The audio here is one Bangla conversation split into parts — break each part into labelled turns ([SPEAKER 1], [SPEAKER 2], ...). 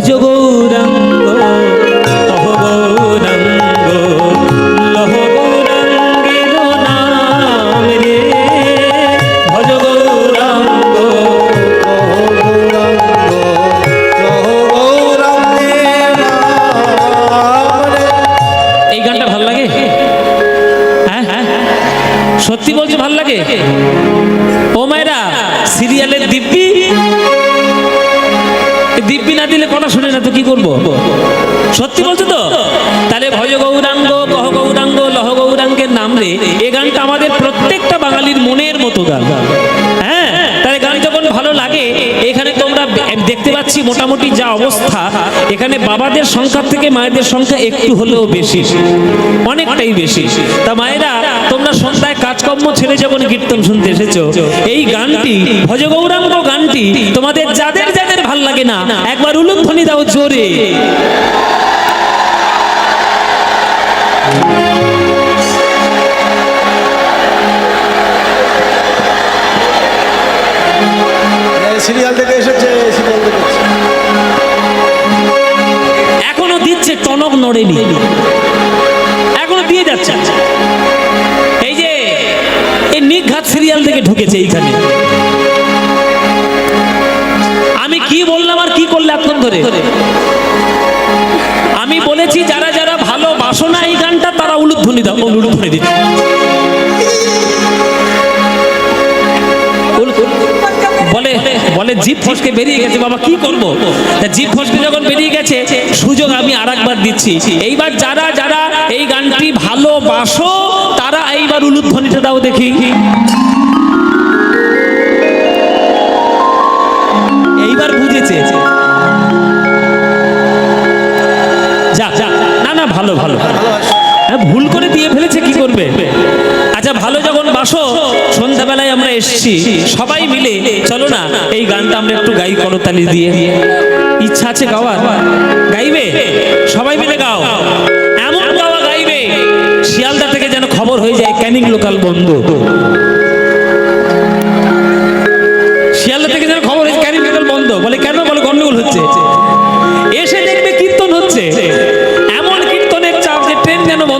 [SPEAKER 1] ভজ গৌরাঙ্গ কহ গৌরাঙ্গ লহ গৌরাঙ্গের নাম রে ভজ গৌরাঙ্গ এই গানটা ভালো লাগে? হ্যাঁ হ্যাঁ। সত্যি বলছো ভালো লাগে? না দিলে কথা শুনে না তো কি করব? সত্যি বলছো তো? তাহলে ভজ গৌরাঙ্গ, কহ গৌরাঙ্গ, লহ গৌরাঙ্গের নাম রে। এই গানটা আমাদের প্রত্যেকটা বাঙালির মনের মতো গান। হ্যাঁ? তাহলে গান যখন ভালো লাগে, এখানে তোমরা দেখতে পাচ্ছি মোটামুটি যা অবস্থা। এখানে বাবাদের সংখ্যা থেকে মায়েদের সংখ্যা একটু হলেও বেশি। অনেকটাই বেশি। তা মায়েরা, তোমরা সন্ধ্যায় কাজকর্ম ছেড়ে যখন কীর্তন শুনতে এসেছ, এই গানটি, ভজ গৌরাঙ্গ গানটি তোমাদের যাদের যাদের ভালো লাগে না। একবার উলুধ্বনি দাও জোরে।
[SPEAKER 2] সিরিয়াল থেকে এসেছে সিরিয়াল থেকে এসেছে।
[SPEAKER 1] এখনও দিচ্ছে টনক নড়েনি। এখনও দিয়ে যাচ্ছে। এই যে এই নিঘাত সিরিয়াল থেকে ঢুকেছে এইখানে। ধরে আমি বলেছি, যারা যারা ভালো বাসনা এই গানটা, তারা উলুধ্বনি দাও। উলুধ্বনি দিচ্ছে। বলে বলে জিপ ফসকে বেরিয়ে গেছে, বাবা, কি করব? জিপ ফসকে যখন বেরিয়ে গেছে, সুযোগ আমি আর একবার দিচ্ছি। এইবার যারা যারা এই গানটি ভালোবাসো তারা এইবার উলুধ্বনিটা দাও দেখি। এইবার বুঝেছে ভালো ভালো হ্যাঁ ভুল করে দিয়ে ফেলেছে, কি করবে? আচ্ছা ভালো যখন বাসো, সন্ধ্যাবেলায় আমরা এসেছি, সবাই মিলে, চলো না, এই গানটা আমরা একটু গাই করতালি দিয়ে। ইচ্ছা আছে গাওয়ার? গাইবে? সবাই মিলে গাও। এমন গাওয়া গাইবে, শিয়ালদা থেকে যেন খবর হয়ে যায়, ক্যানিং লোকাল বন্ধ।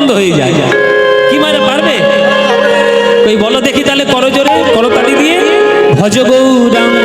[SPEAKER 1] বন্ধ হয়ে যায়। কি মারা পারবে? ওই বলো দেখি তাহলে করজোরে, করতালি দিয়ে। ভজ গৌরাঙ্গ।